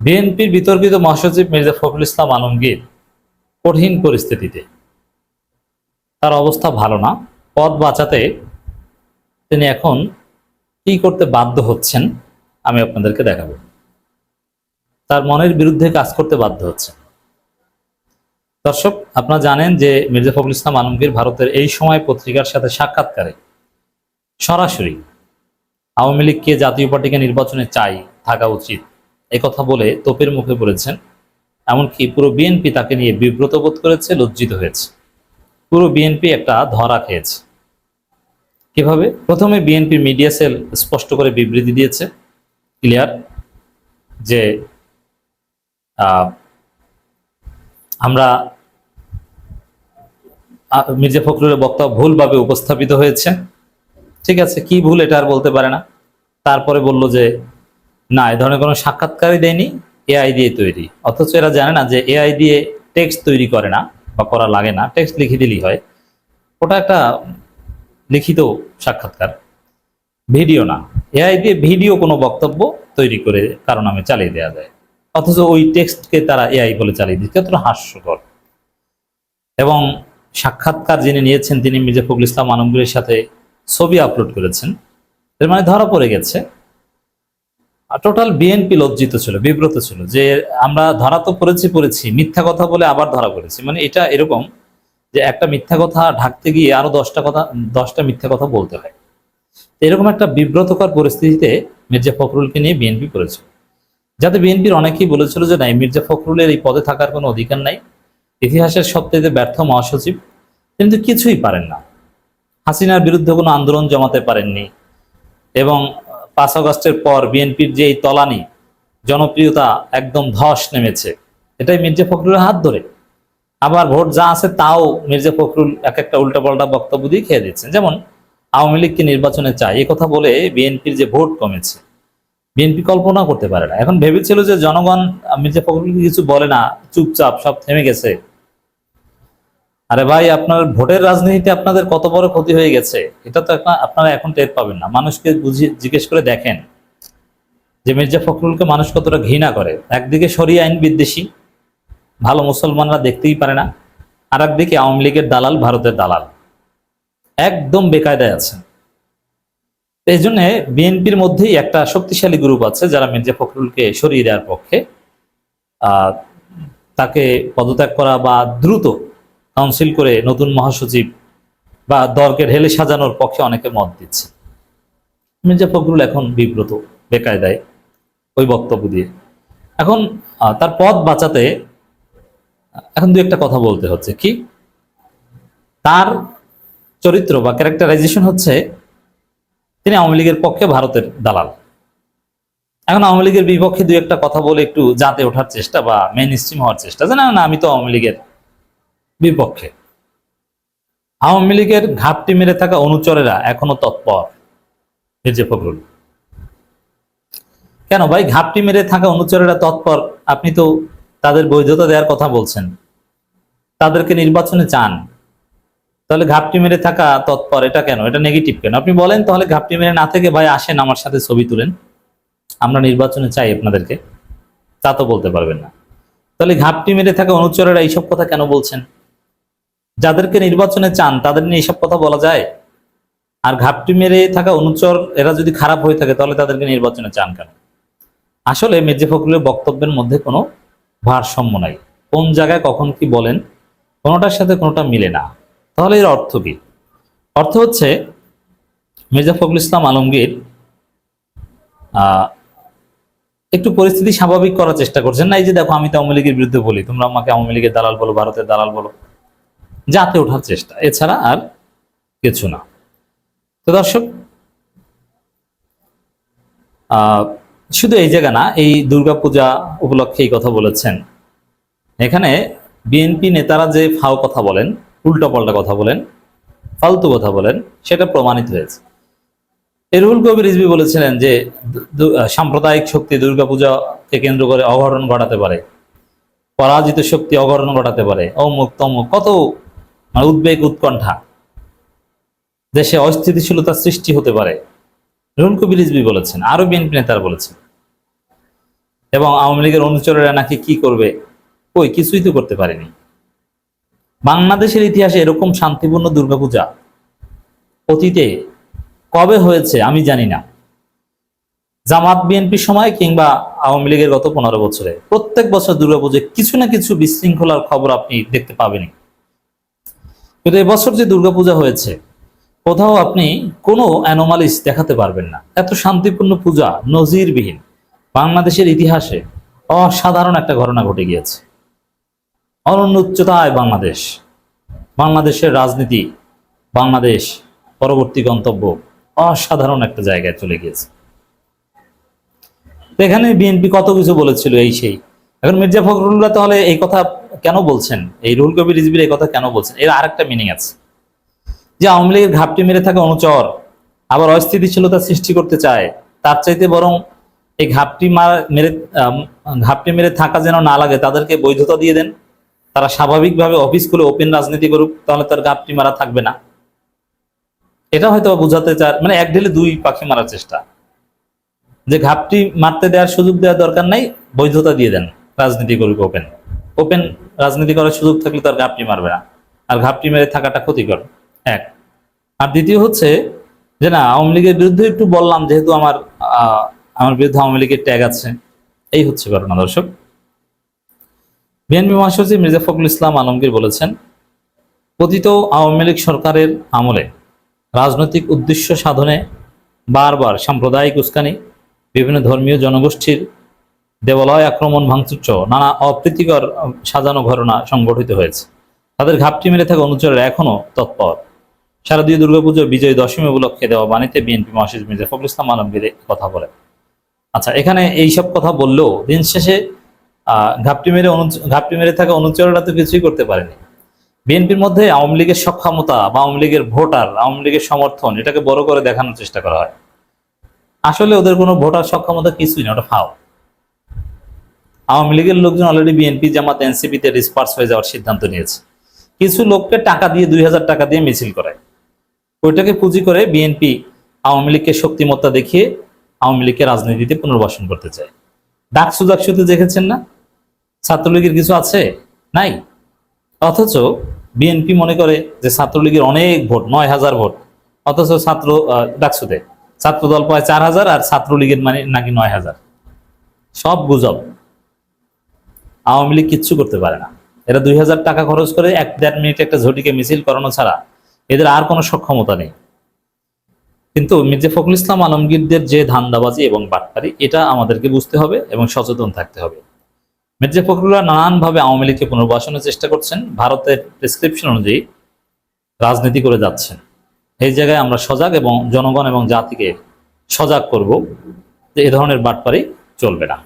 বিএনপির বিতর্কিত মহাসচিব মির্জা ফখরুল ইসলাম আলমগীর কঠিন পরিস্থিতিতে। তার অবস্থা ভালো না পদ বাঁচাতে তিনি এখন কি করতে বাধ্য হচ্ছেন আমি আপনাদেরকে দেখাবো। তার মনের বিরুদ্ধে কাজ করতে বাধ্য হচ্ছেন। দর্শক, আপনারা জানেন যে মির্জা ফখরুল ইসলাম আলমগীর ভারতের এই সময় পত্রিকার সাথে সাক্ষাৎকারে সরাসরি আওয়ামী লীগকে জাতীয় পার্টিকে নির্বাচনে চাই থাকা উচিত। কথা বলে তোপের মুখে পড়েছেন, এমনকি পুরো বিএনপি তাকে নিয়ে বিব্রত বোধ করেছে, লজ্জিত হয়েছে। পুরো বিএনপি একটা ধরা খেয়েছে। কীভাবে? প্রথমে বিএনপি মিডিয়া সেল স্পষ্ট করে বিবৃতি দিয়েছে, ক্লিয়ার, যে আমরা মির্জা ফখরুলের বক্তব্য ভুলভাবে উপস্থাপিত হয়েছে ঠিক আছে, কি ভুল এটা আর বলতে পারে না। তারপরে বলল যে না, এ ধরনের কোনো সাক্ষাৎকারই দেয়নি এআই দিয়ে তৈরি। অথচ এরা জানে না যে এআই দিয়ে টেক্সট তৈরি করে না বা করা লাগে না টেক্সট লিখে দিলেই হয়। ওটা একটা লিখিত সাক্ষাৎকার, ভিডিও না। এআই দিয়ে ভিডিও কোনো বক্তব্য তৈরি করে কারও নামে চালিয়ে দেওয়া যায়। অথচ ওই টেক্সটকে তারা এআই বলে চালিয়ে দিচ্ছে কতটা হাস্যকর। এবং সাক্ষাৎকার যিনি নিয়েছেন, তিনি মির্জা ফখরুল ইসলাম আলমগীরের সাথে ছবি আপলোড করেছেন, এর মানে ধরা পড়ে গেছে। টোটাল বিএনপি লজ্জিত ছিল, বিব্রত ছিল যে আমরা ধরা তো পড়েছি পড়েছি, মিথ্যা কথা বলে আবার ধরা পড়েছি। মানে এটা এরকম যে একটা মিথ্যা কথা ঢাকতে গিয়ে আরও দশটা কথা, দশটা মিথ্যা কথা বলতে হয়। এরকম একটা বিব্রতকর পরিস্থিতিতে মির্জা ফখরুলকে নিয়ে বিএনপি করেছিল যাতে বিএনপির অনেকেই বলেছিল যে নাই, মির্জা ফখরুলের এই পদে থাকার কোনো অধিকার নাই। ইতিহাসের সবচেয়ে ব্যর্থ মহাসচিব কিন্তু কিছুই পারেন না। হাসিনার বিরুদ্ধে কোনো আন্দোলন জমাতে পারেননি। এবং পাঁচ আগস্টের পর বিএনপির যে এই তলানি, জনপ্রিয়তা একদম ধস নেমেছে। এটাই মির্জা ফখরুলের হাত ধরে। আবার ভোট যা আছে তাও মির্জা ফখরুল এক একটা উল্টাপাল্টা বক্তব্য দিয়ে খেয়ে দিচ্ছেন। যেমন, আওয়ামী লীগকে নির্বাচনে চাই এ কথা বলে বিএনপির যে ভোট কমেছে। বিএনপি কল্পনা করতে পারে না। এখন ভেবেছিল যে জনগণ, মির্জা ফখরুলকে কিছু বলে না, চুপচাপ সব থেমে গেছে। আরে ভাই, আপনার ভোটের রাজনীতিতে আপনাদের কত বড় ক্ষতি হয়ে গেছে? এটা তো আপনারা এখন টের পাবেন না। মানুষকে বুঝিয়ে, জিজ্ঞেস করে দেখেন যে মির্জা ফখরুলকে মানুষ কতটা ঘৃণা করে। একদিকে সরিয়ে আইন বিদ্বেষী, ভালো মুসলমানরা দেখতেই পারে না। আর একদিকে আওয়ামী লীগের দালাল ভারতের দালাল। একদম বেকায়দায় আছে এই জন্যে বিএনপির মধ্যেই একটা শক্তিশালী গ্রুপ আছে যারা মির্জা ফখরুলকে সরিয়ে দেওয়ার পক্ষে তাকে পদত্যাগ করা বা দ্রুত কাউন্সিল করে নতুন মহাসচিব বা দলকে ঢেলে সাজানোর পক্ষে অনেকে মত দিচ্ছে। মির্জা ফখরুল এখন বিব্রত, বেকায়দায় ওই বক্তব্য দিয়ে। এখন তার পদ বাঁচাতে, এখন দু একটা কথা বলতে হচ্ছে। কি? তার চরিত্র বা ক্যারেক্টারাইজেশন হচ্ছে, তিনি আওয়ামী লীগের পক্ষে ভারতের দালাল। এখন আওয়ামী লীগের বিপক্ষে দু একটা কথা বলে একটু জাতে ওঠার চেষ্টা বা মেন স্ট্রিম হওয়ার চেষ্টা। যে না না, আমি তো আওয়ামী লীগের বিপক্ষে। আওয়ামী লীগের ঘাপটি মেরে থাকা অনুচরেরা এখনও তৎপর। মির্জা ফখরুল। কেন ভাই, ঘাপটি মেরে থাকা অনুচরেরা তৎপর? আপনি তো তাদের বৈধতা দেওয়ার কথা বলছেন। তাদেরকে নির্বাচনে চান। তাহলে ঘাপটি মেরে থাকা তৎপর, এটা কেন? এটা নেগেটিভ কেন? আপনি বলেন তাহলে ঘাপটি মেরে না থেকে ভাই আসেন, আমার সাথে ছবি তুলেন। আমরা নির্বাচনে চাই আপনাদেরকে। তা তো বলতে পারবেন না। তাহলে ঘাপটি মেরে থাকা অনুচরেরা এইসব কথা কেন বলছেন? যাদেরকে নির্বাচনে চান, তাদের নিয়ে এইসব কথা বলা যায়? আর ঘাপটি মেরে থাকা অনুচর, এরা যদি খারাপ হয়ে থাকে, তাহলে তাদেরকে নির্বাচনে চান কেন? আসলে মির্জা ফখরুলের বক্তব্যের মধ্যে কোনো ভারসাম্য নাই। কোন জায়গায় কখন কি বলেন, কোনোটার সাথে কোনোটা মিলে না। তাহলে এর অর্থ কি? অর্থ হচ্ছে, মির্জা ফখরুল ইসলাম আলমগীর একটু পরিস্থিতি স্বাভাবিক করার চেষ্টা করছেন। না, এই যে দেখো, আমি তো আওয়ামী লীগের বিরুদ্ধে বলি, তোমরা আমাকে আওয়ামী লীগের দালাল বলো, ভারতের দালাল বলো। যাতে ওঠার চেষ্টা। এছাড়া আর কিছু না। তো দর্শক শুধু এই জায়গা না, এই দুর্গাপূজা উপলক্ষে এই কথা বলেছেন। এখানে বিএনপি নেতারা যে ফাও কথা বলেন, উল্টোপাল্টা কথা বলেন, ফালতু কথা বলেন, সেটা প্রমাণিত হয়েছে। এরুল কবির রিজভি বলেছিলেন যে সাম্প্রদায়িক শক্তি দুর্গাপূজাকে কেন্দ্র করে অঘটন ঘটাতে পারে, পরাজিত শক্তি অঘটন ঘটাতে পারে, অমুক তমুক, কত মানে উদ্বেগ উৎকণ্ঠা। দেশে অস্থিতিশীলতার সৃষ্টি হতে পারে কবির রিজভি বলেছেন আরও বিএনপি নেতারা বলেছেন। এবং আওয়ামী লীগের অনুচরেরা নাকি কি করবে, কই কিছুই তো করতে পারেনি। বাংলাদেশের ইতিহাসে এরকম শান্তিপূর্ণ দুর্গাপূজা অতীতে কবে হয়েছে আমি জানি না। জামাত বিএনপির সময় কিংবা আওয়ামী লীগের গত পনেরো বছরে প্রত্যেক বছর দুর্গাপুজোয় কিছু না কিছু বিশৃঙ্খলার খবর আপনি দেখতে পাবেনই। কিন্তু এবছর যে দুর্গাপূজা হয়েছে, কোথাও আপনি কোনো অ্যানোমালিস দেখাতে পারবেন না। এত শান্তিপূর্ণ পূজা নজিরবিহীন। বাংলাদেশের ইতিহাসে অসাধারণ একটা ঘটনা ঘটে গিয়েছে। অনন্য উচ্চতায় বাংলাদেশ। বাংলাদেশের রাজনীতি, বাংলাদেশ পরবর্তী গন্তব্য অসাধারণ একটা জায়গায় চলে গিয়েছে। এখানে বিএনপি কত কিছু বলেছিল, এই সেই। এখন মির্জা ফখরুল্লাহ তাহলে এই কথা কেন বলছেন? এই রুহুল কবির রিজবির এই কথা কেন বলছেন? এর আরেকটা মিনিং আছে। যে আওয়ামী লীগের ঘাপটি মেরে থাকা অনুচর আবার অস্থিতিশীলতা সৃষ্টি করতে চায়, তার চাইতে বরং এই ঘাপটি মার মেরে ঘাপটি মেরে থাকা যেন না লাগে, তাদেরকে বৈধতা দিয়ে দেন। তারা স্বাভাবিকভাবে অফিস খুলে ওপেন রাজনীতি করুক, তাহলে তার ঘাপটি মারা থাকবে না। এটা হয়তো বোঝাতে চায় মানে এক ঢেলে দুই পাখি মারার চেষ্টা। যে ঘাপটি মারতে দেওয়ার সুযোগ দেওয়ার দরকার নাই, বৈধতা দিয়ে দেন, রাজনীতি করুক ওপেন ওপেন রাজনীতি করার সুযোগ থাকলে তার ঘাপটি মারবে না। আর ঘাপটি মেরে থাকাটা ক্ষতিকর, এক। আর দ্বিতীয় হচ্ছে যে না, আওয়ামী লীগের বিরুদ্ধে একটু বললাম, যেহেতু আমার আমার বিরুদ্ধে আওয়ামী লীগের ট্যাগ আছে, এই হচ্ছে ঘটনা, দর্শক। বিএনপি মহাসচিব মির্জা ফখরুল ইসলাম আলমগীর বলেছেন পতিত আওয়ামী লীগ সরকারের আমলে রাজনৈতিক উদ্দেশ্য সাধনে বারবার সাম্প্রদায়িক উস্কানি, বিভিন্ন ধর্মীয় জনগোষ্ঠীর দেবালয় আক্রমণ ভাঙচুর সহ নানা অপ্রীতিকর সাজানো ঘটনা সংগঠিত হয়েছে। তাদের ঘাপটি মেরে থাকা অনুচরেরা এখনও তৎপর। শারদীয় দুর্গাপুজো বিজয় দশমী উপলক্ষে দেওয়া বাণীতে বিএনপি মহাসচিব মির্জা ফখরুল ইসলাম আলমগীর কথা বলে আচ্ছা এখানে এইসব কথা বললেও দিন শেষে ঘাপটি মেরে ঘাপটি মেরে থাকা অনুচরেরা তো কিছুই করতে পারেনি। বিএনপির মধ্যে আওয়ামী লীগের সক্ষমতা বা আওয়ামী লীগের ভোটার, আওয়ামী লীগের সমর্থন এটাকে বড় করে দেখানোর চেষ্টা করা হয়। আসলে ওদের কোনো ভোটার সক্ষমতা কিছুই না, ওটা ফাও। আওয়ামী লীগের লোকজন অলরেডি বিএনপি জামাত এনসিপিতে ডিসপার্স হয়ে যাওয়ার সিদ্ধান্ত নিয়েছে। কিছু লোককে টাকা দিয়ে দুই হাজার টাকা দিয়ে মিছিল করায়। ওইটাকে পুঁজি করে বিএনপি আওয়ামী লীগকে শক্তিমত্তা দেখিয়ে আওয়ামী লীগকে রাজনীতিতে পুনর্বাসন করতে চায়। ডাক ডাকসু ডাকসুতে দেখেছেন না? ছাত্রলীগের কিছু আছে? নাই? অথচ বিএনপি মনে করে যে ছাত্রলীগের অনেক ভোট, নয় হাজার ভোট। অথচ ছাত্র ডাকসুতে। ছাত্র দল পায় চার হাজার আর ছাত্রলীগের মানে নাকি নয় হাজার। সব গুজব। আওয়ামী লীগ কিচ্ছু করতে পারে না। এরা দুই হাজার টাকা খরচ করে এক দেড় মিনিট একটা ঝটিকে মিছিল করানো ছাড়া এদের আর কোনো সক্ষমতা নেই। কিন্তু মির্জা ফখরুল ইসলাম আলমগীরদের যে ধান্দাবাজি এবং বাটপারি, এটা আমাদেরকে বুঝতে হবে এবং সচেতন থাকতে হবে। মির্জা ফখরুল্লাহ নানানভাবে আওয়ামী লীগকে পুনর্বাসনের চেষ্টা করছেন, ভারতের প্রেসক্রিপশন অনুযায়ী রাজনীতি করে যাচ্ছেন। এই জায়গায় আমরা সজাগ এবং জনগণ এবং জাতিকে সজাগ করব যে এ ধরনের বাটপারি চলবে না।